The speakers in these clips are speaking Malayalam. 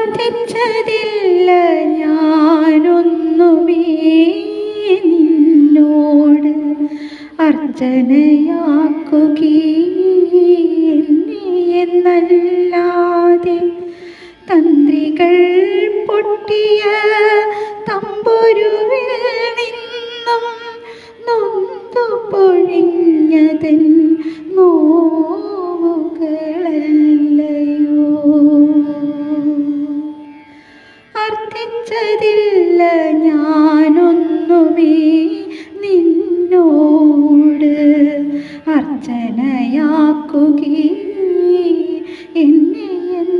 അർത്ഥിച്ചതില്ല ഞാനൊന്നുമേ നിന്നോട് അർച്ചനയാക്കുകയെന്നല്ലാതെ തന്ത്രികൾ പൊട്ടിയ തമ്പുരുവിൽ നിന്നും നൊന്തു പൊഴിഞ്ഞതൻ നോവുകളല്ലയോ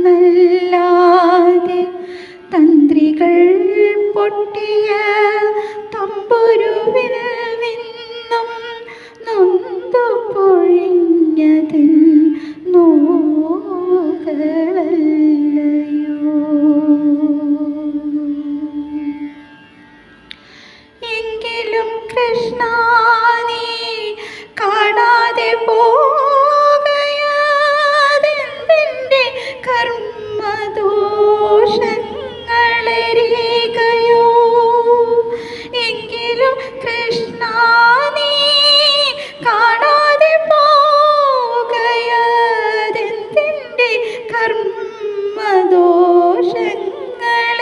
എന്നല്ലാതെ തന്ത്രികൾ പൊട്ടിയ തമ്പുരുവിൽ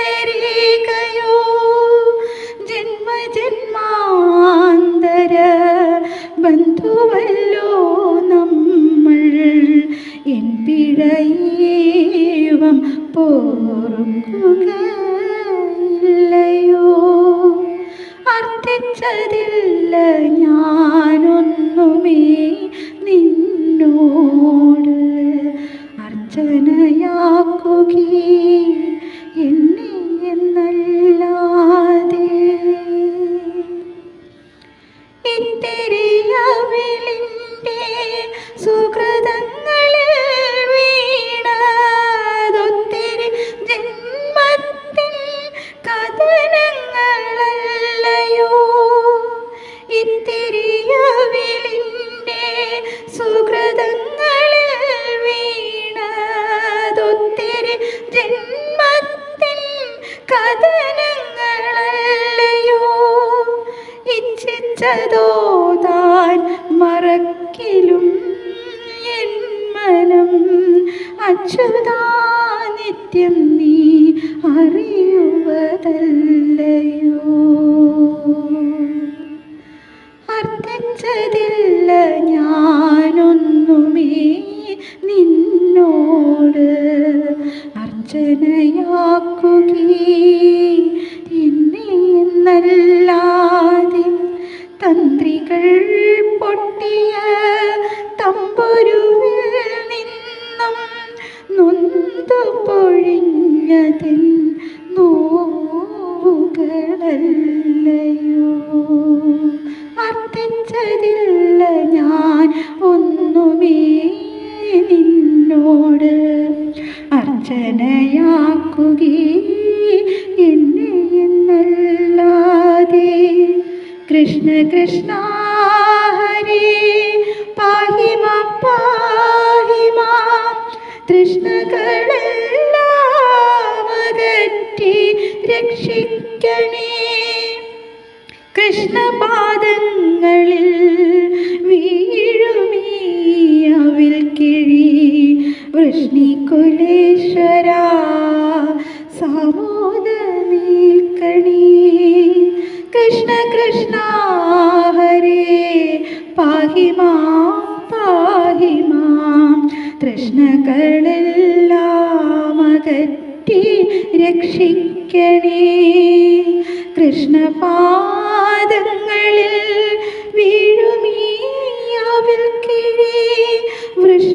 കർമ്മദോഷങ്ങളെരികയോ? ജന്മജന്മാന്തര ബന്ധുവല്ലോ നമ്മൾ എൻ പിഴയേവം പോറുകയില്ലയോ അർത്ഥിച്ചതില്ല ഇത്തിരിയവിളിന്റെ സുഹൃതങ്ങളിൽ വീണതൊത്തിരി ജന്മത്തിൻ കഥനങ്ങളല്ലയോ ഇച്ഛിച്ചതോ താൻ മറക്കിലും എൻ മനം അച്യുതാ നിത്യം അർച്ചനയാക്കുകേ എന്നെ എന്നല്ലാതെ തന്ത്രികൾ പൊട്ടിയ തമ്പുരുവിൽ നിന്നും നൊന്തു പൊഴിഞ്ഞതൻ നോവുകളല്ലയോ? അർത്ഥിച്ചതില്ല ഞാൻ ഒന്നുമേ എന്നല്ലാതെ കൃഷ്ണ കൃഷ്ണ ഹരി പാഹിമ പാഹിമ തൃഷ്ണകളെല്ലാം അകറ്റി രക്ഷിക്കണേ. വൃഷ്ണികുലേശ്വര സാമോദമേൽക്കണേ കൃഷ്ണ കൃഷ്ണ ഹരേ പാഹിമാ പാഹിമാ തൃഷ്ണകളെല്ലാം അകറ്റി രക്ഷിക്കണേ. കൃഷ്ണപാദങ്ങളിൽ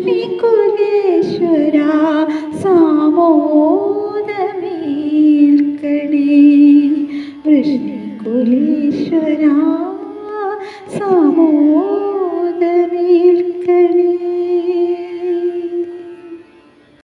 ലക്ഷ്മി കുലേശ്വര സാമോദമേൽക്കണേ. വൃഷ്ണി കുലേശ്വര സാമോദമേൽക്കണേ.